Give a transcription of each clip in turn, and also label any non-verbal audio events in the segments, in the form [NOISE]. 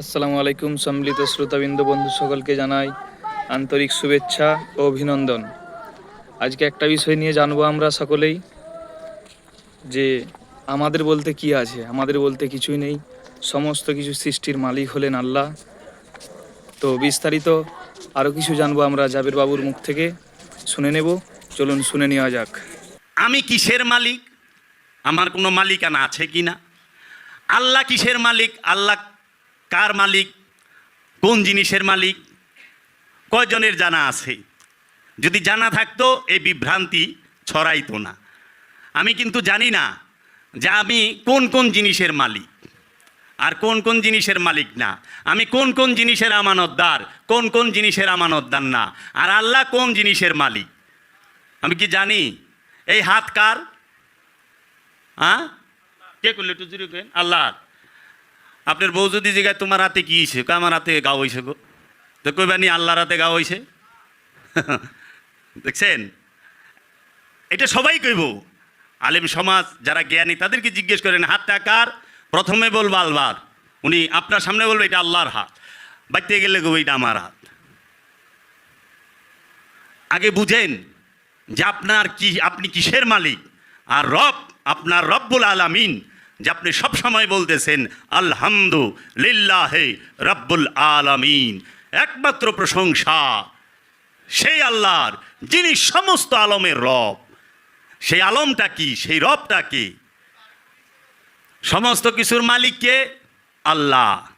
আসসালামু আলাইকুম সম্মিলিত শ্রোতাবিন্দু, বন্ধু সকলকে জানাই আন্তরিক শুভেচ্ছা ও অভিনন্দন। আজকে একটা বিষয় নিয়ে জানব আমরা সকলেই, যে আমাদের বলতে কি আছে? আমাদের বলতে কিছুই নেই। সমস্ত কিছু সৃষ্টির মালিক হলেন আল্লাহ। তো বিস্তারিত আরও কিছু জানব আমরা জাবির বাবুর মুখ থেকে। শুনে নেব। চলুন শুনে নেওয়া যাক। আমি কিসের মালিক? আমার কোনো মালিকানা আছে কি না আল্লাহ কিসের মালিক? আল্লাহ কার মালিক? কোন জিনিসের মালিক? কয়জনের জানা আছে? যদি জানা থাকতো, এই বিভ্রান্তি ছড়াইতো না। আমি কিন্তু জানি না যে আমি কোন কোন জিনিসের মালিক আর কোন কোন জিনিসের মালিক না। আমি কোন কোন জিনিসের আমানতদার, কোন কোন জিনিসের আমানতদার না। আর আল্লাহ কোন জিনিসের মালিক? আমি কি জানি? এই হাত কার? হ্যাঁ কে করলে একটু জুড়ে আল্লাহ আপনার বউ যদি জিগায়, তোমার হাতে কি হয়েছে আমার হাতে গাও হয়েছে গো। তো কইবানি আল্লাহর হাতে গাও হয়েছে [LAUGHS] দেখছেন? এটা সবাই কইব। আলেম সমাজ যারা জ্ঞানী, তাদেরকে জিজ্ঞেস করেন হাতটা কার? প্রথমে বলব আলবার। উনি আপনার সামনে বলব, এটা আল্লাহর হাত। বাইতে গেলে গো এটা আমার হাত। আগে বুঝেন যে আপনার কি, আপনি কিসের মালিক? আর রব, আপনার রব্বুল আলামিন যে আপনি সবসময় বলতেছেন, আলহামদু লিল্লাহে রব্বুল আলামিন। একমাত্র প্রশংসা সেই আল্লাহর, যিনি সমস্ত আলমের রব। সেই আলমটা কি? সেই রবটা কি? সমস্ত কিছুর মালিককে আল্লাহ।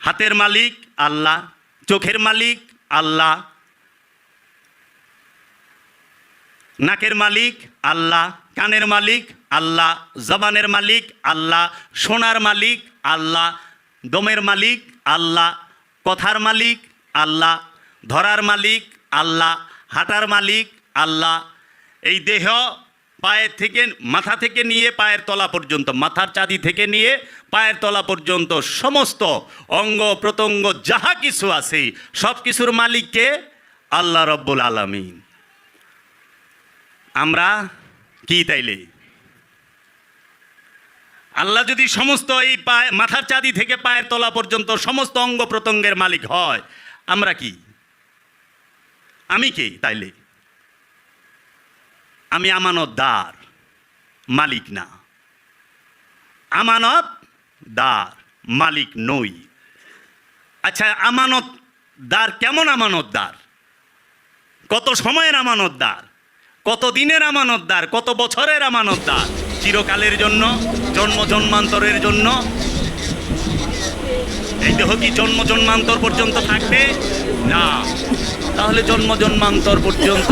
হাতের মালিক আল্লাহ, চোখের মালিক আল্লাহ নাকের মালিক, আল্লাহ কানের মালিক, আল্লাহ জবানের মালিক, আল্লাহ সোনার মালিক, আল্লাহ দমের মালিক, আল্লাহ কথার মালিক, আল্লাহ ধরার মালিক, আল্লাহ হাঁটার মালিক, আল্লাহ এই দেহ পায়ের থেকে, মাথা থেকে নিয়ে পায়ের তলা পর্যন্ত, মাথার চাঁদি থেকে নিয়ে পায়ের তলা পর্যন্ত সমস্ত অঙ্গ প্রত্যঙ্গ যাহা কিছু আছে সব কিছুর মালিককে আল্লাহ রব্বুল আলমিন। আমরা কি তাইলে? আল্লাহ যদি সমস্ত এই পায়ে, মাথার চাঁদি থেকে পায়ের তলা পর্যন্ত সমস্ত অঙ্গ প্রত্যঙ্গের মালিক হয়, আমরা কি? আমি কি তাইলে? আমি আমানত দার মালিক না। আমানত দার মালিক নই। আচ্ছা আমানত দার কেমন আমানতদার? কত সময়ের আমানতদার? কত দিনের আমানতদার, কত বছরের আমানতদার? চিরকালের জন্য, জন্ম জন্মান্তরের জন্য। এই দেহ কি জন্ম জন্মান্তর পর্যন্ত থাকবে? না। তাহলে জন্ম জন্মান্তর পর্যন্ত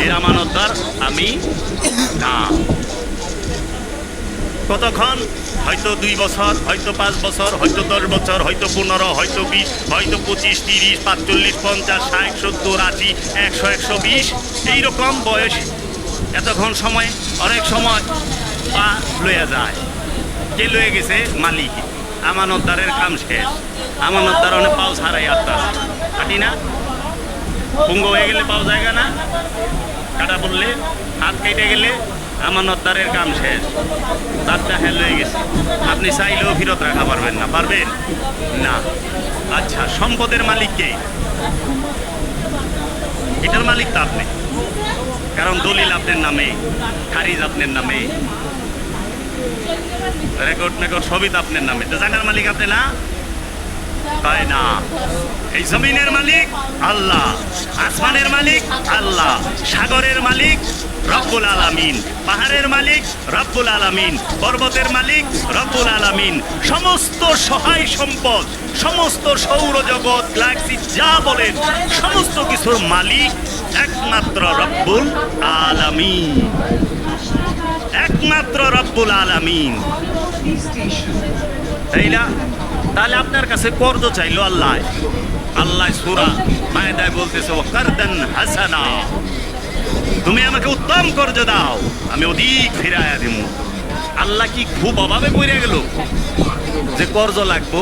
এর আমানতদার আমি না। কতক্ষণ? হয়তো দুই বছর, হয়তো পাঁচ বছর, হয়তো দশ বছর, হয়তো পনেরো, হয়তো বিশ, হয়তো পঁচিশ, তিরিশ, পাঁচচল্লিশ, পঞ্চাশ, ষাট, সত্তর, আশি, একশো একশো বিশ। এইরকম বয়স, এতক্ষণ সময়, অনেক সময় পা লইয়া যায়। কে লয়ে গেছে মালিক। আমানতদারের কাম শেষ। আমানতদার অনেক পাও ছাড়াই আত্মা কাটি না? পুঙ্গ হয়ে গেলে পাও জায়গা না? কাটা পড়লে, হাত কেটে গেলে আমানতদারের কাম শেষ। তারটা হেল হয়ে গেছে। আপনি চাইলেও ফেরত রাখা পারবেন না। পারবেন? না। আচ্ছা সম্পদের মালিক কে? এটার মালিক তো আপনি। কারণ দলিল আপনার নামে, খারিজ আপনার নামে রেকর্ড মেকর্ড সবই তো আপনার নামে। তো জায়গার মালিক আপনি না? তাই না? এই জমিনের মালিক আল্লাহ, আসমানের মালিক আল্লাহ, সাগরের মালিক রব্বুল আলামিন, পাহাড়ের মালিক রব্বুল আলামিন, পর্বতের মালিক রব্বুল আলামিন, সমস্ত সহায় সম্পদ, সমস্ত সৌরজগৎ, গ্যালাক্সি, যা বলেন, সমস্ত কিছুর মালিক একমাত্র রব্বুল আলামিন। একমাত্র রব্বুল আলামিন। তাই না? তাহলে আপনার কাছে কর্জ চাইলো আল্লাহ। আল্লাহ সুরা মায়দায় বলতেছে কারদান হাসানা। তুমি আমাকে উত্তম কর্জ দাও, আমি অধিক ফিরাইয়া দিব আল্লাহ কি খুব অভাবে পড়ে গেল যে কর্জ লাগবো?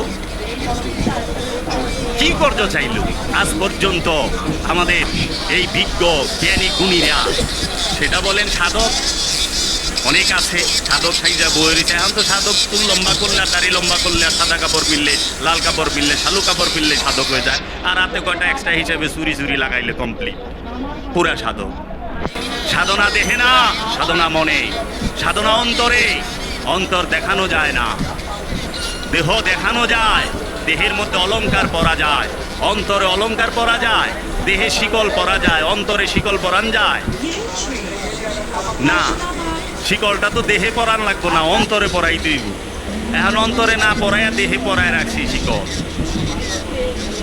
কি কর্জ চাইল? আজ পর্যন্ত আমাদের এই বিজ্ঞ, জ্ঞানী গুণীরা সেটা বলেন সাধক। অনেক আছে। সাধক সাইজা বই রয়েছে এখন তো সাধক চুল লম্বা করলে আর দাড়ি লম্বা করলে আর সাদা কাপড় পিনলে লাল কাপড় পিনলে শালু কাপড় পিনলে সাধক হয়ে যায়। আর রাতে কয়টা এক্সট্রা হিসেবে চুরি চুরি লাগাইলে কমপ্লিট পুরা সাধক। সাধনা দেহে না, সাধনা মনে। সাধনা অন্তরে, অন্তর দেখানো যায় না। দেহ দেখানো যায়, দেহের মধ্যে অলংকার পরা যায়। অন্তরে অলংকার পরা যায়, দেহে শিকল পরা যায়, অন্তরে শিকল পরান যায়। না শিকলটা তো দেহে পরান লাগবো না, অন্তরে পরাই দিব। এখন অন্তরে না পরাইয়া দেহে পরায় রাখছি শিকল।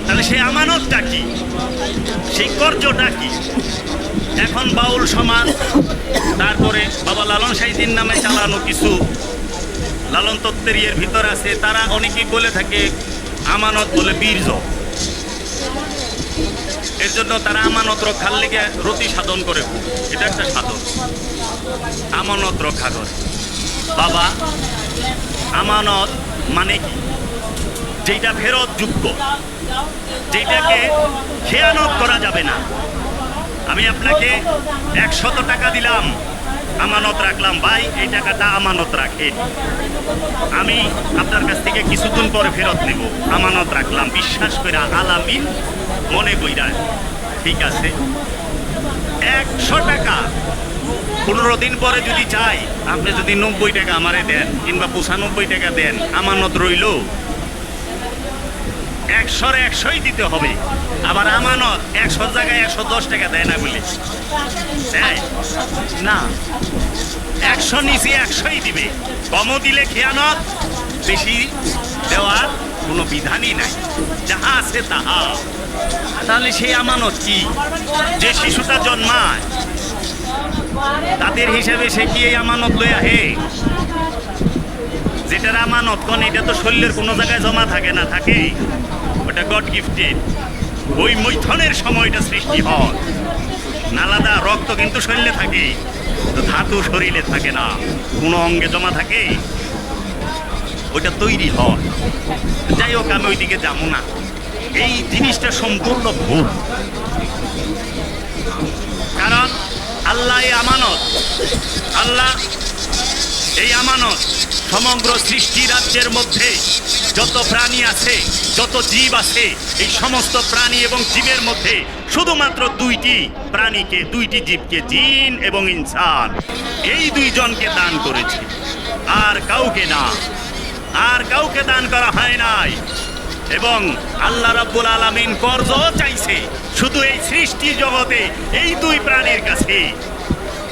তাহলে সে আমানতটা কি? সেই কর্যটা কি? এখন বাউল সমাজ, তারপরে বাবা লালন সাইদিন নামে চালানো কিছু লালন তত্ত্বের ইয়ের ভিতর আছে, তারা অনেকেই বলে থাকে, আমানত বলে বীর্য এর জন্য তারা আমানত রক্ষার লেগে রতি সাধন করে। এটা একটা সাধন। আমানত রক্ষা করে বাবা, আমানত মানে কি? যেটা ফেরত যোগ্য। যেটাকে খেয়ানত করা যাবে না। আমি আপনাকে একশত টাকা দিলাম, আমানত রাখলাম। ভাই, এই টাকাটা আমানত রাখেন। আমি আপনার কাছ থেকে কিছুদিন পরে ফেরত নেব। আমানত রাখলাম। বিশ্বাস করে আলামিন মনে কইরা ঠিক আছে। একশো টাকা। পনেরো দিন পরে যদি চাই, আপনি যদি নব্বই টাকা আমারে দেন কিংবা পঁচানব্বই টাকা দেন, আমানত রইল। একশোর একশোই দিতে হবে। আবার আমানত একশো জায়গায় একশো দশ টাকা দেয় না বলে। দেয় না। একশো নিচে একশোই দিবে। কমও দিলে খেয়ানত, বেশি দেওয়ার কোনো বিধানই নাই। যাহা আছে তাহা তাহলে সেই আমানত কি? যে শিশুটা জন্মায় তাদের হিসাবে সে কি এই আমানত লই আহে? যেটার আমানত, কোন, এটা তো শরীরের কোনো জায়গায় জমা থাকে না থাকে ওটা গড গিফটেড ওই মৈথনের সময়টা সৃষ্টি হয়। নালাদা রক্ত কিন্তু শরীরে থাকে তো ধাতু শরীরে থাকে না। কোনো অঙ্গে জমা থাকে ওইটা তৈরি হয়। যাই হোক, আমি ওইদিকে যাব না। এই জিনিসটা সম্পূর্ণ ভুল। কারণ আল্লাহ এই আমানত, আল্লাহ এই আমানত সমগ্র সৃষ্টি রাজ্যের মধ্যে যত প্রাণী আছে, যত জীব আছে, এই সমস্ত প্রাণী এবং জীবের মধ্যে শুধুমাত্র দুইটি প্রাণীকে, দুইটি জীবকে, জিন এবং ইনসান, এই দুইজনকে দান করেছে। আর কাউকে না। আর কাউকে দান করা হয় নাই। এবং আল্লাহ রাব্বুল আলামিন কর্জ চাইছে শুধু এই সৃষ্টি জগতে এই দুই প্রাণীর কাছে।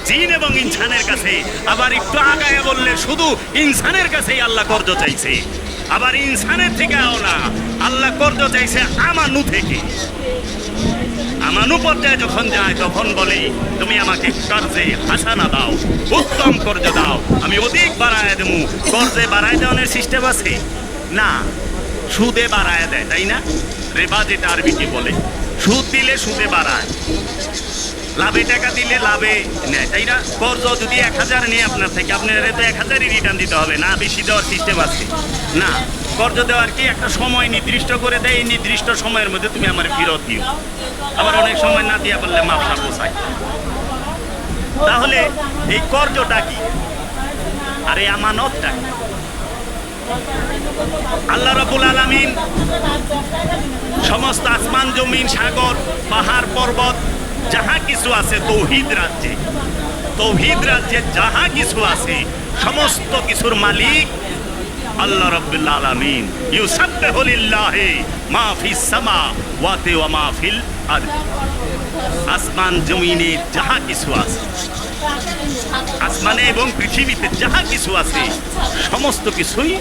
জিন এবং ইনসানের কাছে। আবার একটু আগায় বললে শুধু ইনসানের কাছেই আল্লাহ কর্জ চাইছে। আবার ইনসানের থেকেও না, আল্লাহ কর্জ চাইছে আমানু থেকে। আমানু পর্যায়ে যখন যায়, তখন বলে, তুমি আমাকে কর্জে হাসানা দাও, উত্তম কর্জ দাও। আমি অধিক বাড়ায় দেবো। কর্জে বাড়ায় দেওয়ানোর সিস্টেম আছে? না সুদে বাড়ায় দেয়, তাই না? রেবা যেটা আরবিতে বলে? সুদ দিলে সুদে বাড়ায়। লাভে টাকা দিলে লাভে নেয়, তাই না? কর্জ যদি এক হাজার নিয়ে আপনার থেকে, আপনার তো এক হাজারই রিটার্ন দিতে হবে। না, বেশি দেওয়ার সিস্টেম আছে। না, কর্জ দেওয়ার কি একটা সময় নির্দিষ্ট করে দেয়? এই নির্দিষ্ট সময়ের মধ্যে তুমি আমার ফেরত দিও। আবার অনেক সময় না দিয়ে বললে মাপসা পোষায়। তাহলে এই কর্জটা কি? আর এই আমানতটা কি? আল্লাহ রাবুল আলামিন সমস্ত আসমান, জমিন, সাগর, পাহাড়, পর্বত, যাহা কিছু আছে তৌহিদ রাজ্যে। তৌহিদ রাজ্যে যাহা কিছু আছে, সমস্ত কিছুর মালিক আল্লাহ রাব্বুল আলামিন। ইউসাব্বিহু লিল্লাহি মা ফিস ওয়া মা ফিল আসমান, জমিনে যাহা কিছু আছে। আসমানে এবং পৃথিবীতে যাহা কিছু আছে, সমস্ত কিছুই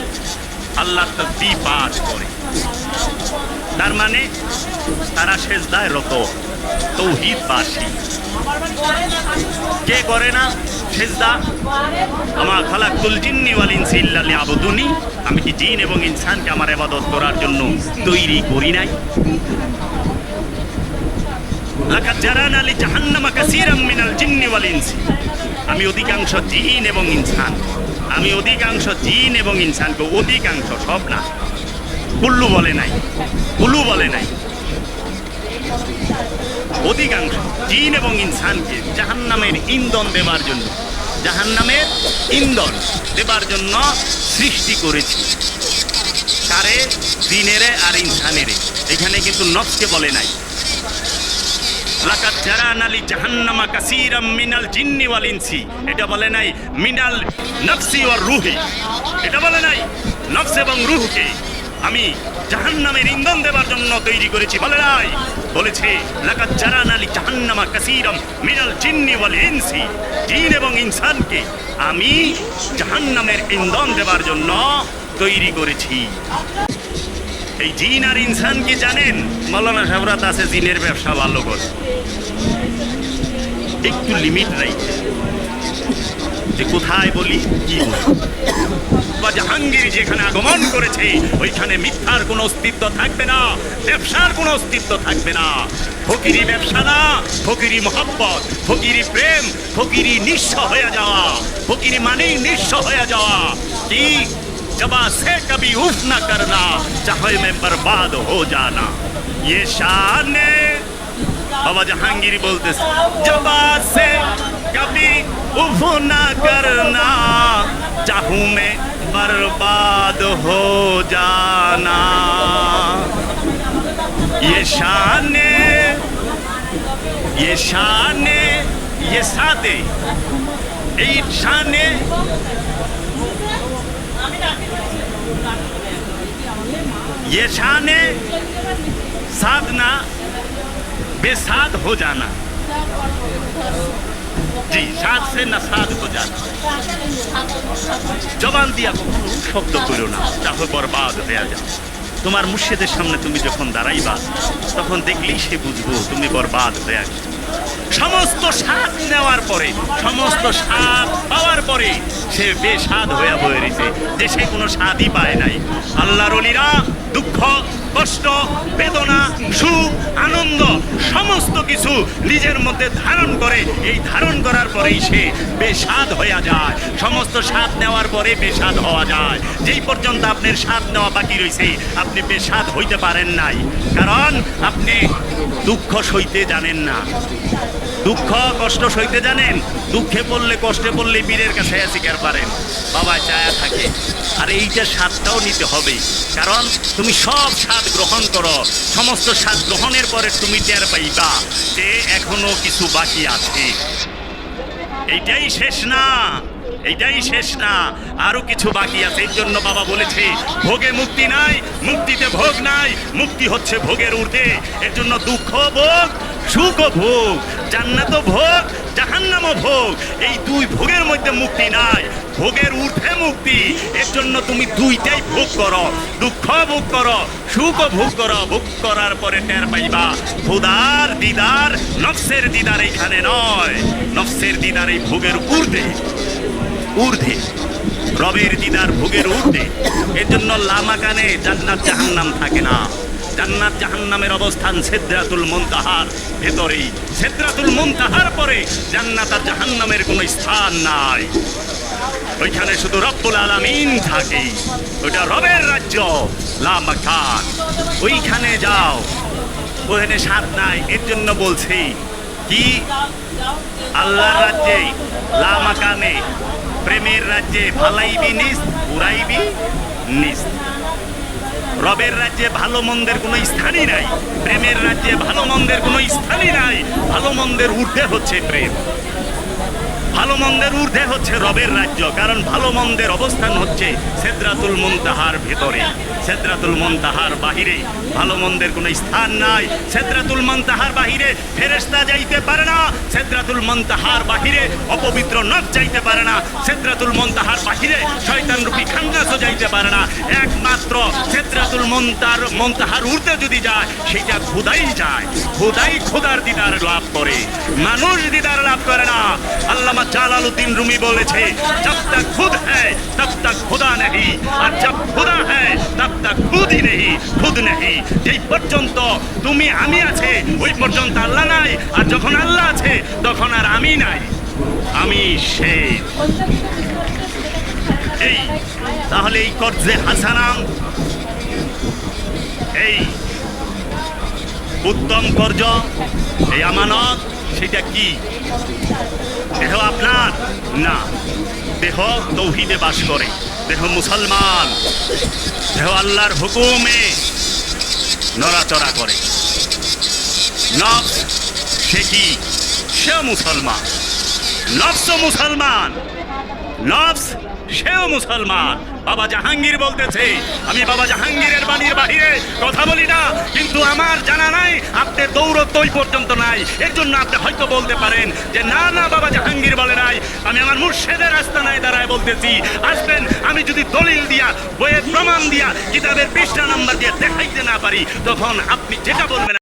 আল্লাহ তসবি পাঠ করে। তার মানে তারা সেজদায় রত তৌহিদ বাসী কে করে না সেজদা? আমার খালাকুল জিন্নি ওয়াল ইনসি আমি কি জিন এবং ইনসানকে আমার ইবাদত করার জন্য তৈরি করি নাই? জাহান্নামা মিনাল আমি অধিকাংশ জিন এবং ইনসান। আমি অধিকাংশ জিন এবং ইনসানকে অধিকাংশ সব না। কুল্লু বলে নাই। কুলু বলে নাই। অধিকাংশ জিন এবং ইনসানকে জাহান্নামের ইন্ধন দেবার জন্য জাহান্নামের ইন্ধন দেবার জন্য সৃষ্টি করেছি। কারে? দিনেরে আর ইনসানেরে। এখানে কিন্তু নফসকে বলে নাই। লাকাত জারানা জাহান্নামা কাসীরাম মিনাল জিন্নি ওয়াল ইনসি। এটা বলে নাই মিনাল নফসি ওয়ার রুহি। এটা বলে নাই নফস এবং রুহকে আমি জাহান্নামের ইন্ধন দেবার জন্য তৈরি করেছি। বলে নাই। বলেছে লাকাত জারানা লি জাহান্নামা কাসীরাম মিনাল জিন্নি ওয়াল ইনসি। জিন এবং ইনসানকে আমি জাহান্নামের ইন্ধন দেবার জন্য তৈরি করেছি। এই জিন আর ইনসান কি জানেন? মৌলানা সাবরাত আছে জিনের ব্যবসা ভালো করে। একটু লিমিট নাই। যে কোথায় বলি, কি বা জাহাঙ্গীর যেখানে আগমন করেছে, ওইখানে মিথ্যার কোনো অস্তিত্ব থাকবে না, ব্যবসার কোনো অস্তিত্ব থাকবে না। ফকিরি ব্যবসা না, ফকিরি মহব্বত, ফকিরি প্রেম, ফকিরি নিঃস্ব হয়ে যাওয়া। ফকিরি মানেই নিঃস্ব হয়ে যাওয়া। কি जबा से कभी उफ न करना, चाहे में बर्बाद हो जाना। ये शान बाबा जहांगीरी बोलते जबा से कभी उफ न करना, चाहू मैं बर्बाद हो जाना। ये शान ये शान ये सादे, ये शान ये शान साधना बेसाद हो जाना जी साध से न साध हो जाना জবান দিয়া কখনো শব্দ করো না তাহলে বরবাদ হয়ে যাও তোমার মুর্শিদের সামনে তুমি যখন দাঁড়াইবা তখন দেখলেই সে বুঝবো তুমি বরবাদ হয়ে গেছো সমস্ত স্বাদ নেওয়ার পরে, সমস্ত স্বাদ পাওয়ার পরে সে বেস্বাদ হয়ে বয়ে রয়েছে যে সে কোনো স্বাদই পায় নাই। আল্লাহর অলিরা দুঃখ কষ্ট, বেদনা, সুখ, আনন্দ, সমস্ত কিছু নিজের মধ্যে ধারণ করে, এই ধারণ করার পরেই সে বেসাদ হয়ে যায়। সমস্ত স্বাদ নেওয়ার পরে বেসাদ হওয়া যায়। যেই পর্যন্ত আপনার স্বাদ নেওয়া বাকি রয়েছে আপনি বেস্বাদ হইতে পারেন নাই। কারণ আপনি দুঃখ সইতে জানেন না। দুঃখ কষ্ট সইতে জানেন? দুঃখে পড়লে, কষ্টে পড়লে বীরের কাছে শিকার পারেন বাবা চায়া থাকে। আর এইটা স্বাদটাও নিতে হবে। কারণ তুমি সব স্বাদ গ্রহণ করো। সমস্ত স্বাদ গ্রহণের পরে তুমি টের পাইবা যে এখনও কিছু বাকি আছে। এইটাই শেষ না। এইটাই শেষ না। আরও কিছু বাকি আছে। এর জন্য বাবা বলেছে, ভোগে মুক্তি নাই, মুক্তিতে ভোগ নাই। মুক্তি হচ্ছে ভোগের ঊর্ধ্বে। এর জন্য দুঃখ, ভোগ সুখ ভোগ, জান্নাত ভোগ, জাহান্নাম ভোগ। এই দুই ভোগের মধ্যে মুক্তি নাই। ভোগের ঊর্ধ্বে মুক্তি। এর জন্য তুমি দুইটাই ভোগ করো। দুঃখ ভোগ করো, সুখ ভোগ করো। ভোগ করার পরে টের পাইবা, খুদার দিদার নফসের দিদার এইখানে নয়। নফসের দিদার এই ভোগের ঊর্ধ্বে। ঊর্ধ্বে। রবের দিদার ভোগের ঊর্ধ্বে। এর জন্য লামাকানে জান্নাত জাহান্নাম থাকে না। জান্নাত জাহান্নামের অবস্থান সেদ্রাতুল মুনতাহার। ভেতরেই সেদ্রাতুল মুনতাহার পরে জান্নাত আর জাহান্নামের কোনো স্থান নাই। ওইখানে শুধু রব্বুল আলামিন থাকে। ওইটা রবের রাজ্য লামাকান ওইখানে যাও। ওখানে স্বাদ নাই, এর জন্য বলছি কি? আল্লাহর রাজ্যে লামাকানে প্রেমের রাজ্যে ভালাইবি নিস উড়াইবি নিস রবের রাজ্যে ভালো মন্দের কোনো স্থানই নাই। প্রেমের রাজ্যে ভালো মন্দের কোনো স্থানই নাই। ভালো মন্দের ঊর্ধ্বে হচ্ছে প্রেম। ভালো মন্দের ঊর্ধ্বে হচ্ছে রবের রাজ্য, কারণ ভালো মন্দের অবস্থান হচ্ছে সেদ্রাতুল মুনতাহার ভেতরে। সেদ্রাতুল মুনতাহার বাহিরে ভালো মন্দের কোনো স্থান নাই। সেদ্রাতুল মুনতাহার বাহিরে ফেরেশতা যাইতে পারে না। সেদ্রাতুল মুনতাহার বাহিরে অপবিত্র নখ যাইতে পারে না, সেদ্রাতুল মুনতাহার বাহিরে শয়তান রূপী খান্নাসও যাইতে পারে না। একমাত্র সেদ্রাতুল মুনতার মুনতাহার ঊর্ধ্বে যদি যায় সেটা খোদাই যায়। খোদাই খোদার দিদার লাভ করে। মানুষ দিদার লাভ করে না। আল্লামা জালালউদ্দিন রুমি বলেছে, জব তক খুদ হ্যায়, তব তক খুদা নেই আর জব খুদা হ্যায়, তব তক খুদ হি নেই খুদ নেই যেই পর্যন্ত তুমি, আমি আছে, ওই পর্যন্ত আল্লাহ নাই, আর তখন আর আমি নাই। আমি শেষ এই, তাহলে এই কর্জে হাসানাম, এই উত্তম কর্জ এই আমানত, সেটা কি? দেহ আপনার? না। দেহ তৌহিদে বাস করে। দেহ মুসলমান। দেহ আল্লাহর হুকুমে নড়াচড়া করে। নফস, সে কি? সেও মুসলমান। নফস মুসলমান। নফস সেও মুসলমান। বাবা জাহাঙ্গীর বলতেছে, আমি বাবা জাহাঙ্গীরের বাড়ির বাহিরে কথা বলি না, কিন্তু আমার জানা নাই, আপনি দৌড়ত্ব ওই পর্যন্ত নাই। এর জন্য আপনি হয়তো বলতে পারেন যে, না না, বাবা জাহাঙ্গীর বলে নাই। আমি আমার মুর্শেদের রাস্তা নাই দাঁড়ায় বলতেছি, আসবেন, আমি যদি দলিল দিয়া, বইয়ের প্রমাণ দিয়া, কিতাবের পৃষ্ঠা নাম্বার দিয়ে দেখাইতে না পারি, তখন আপনি যেটা বলবেন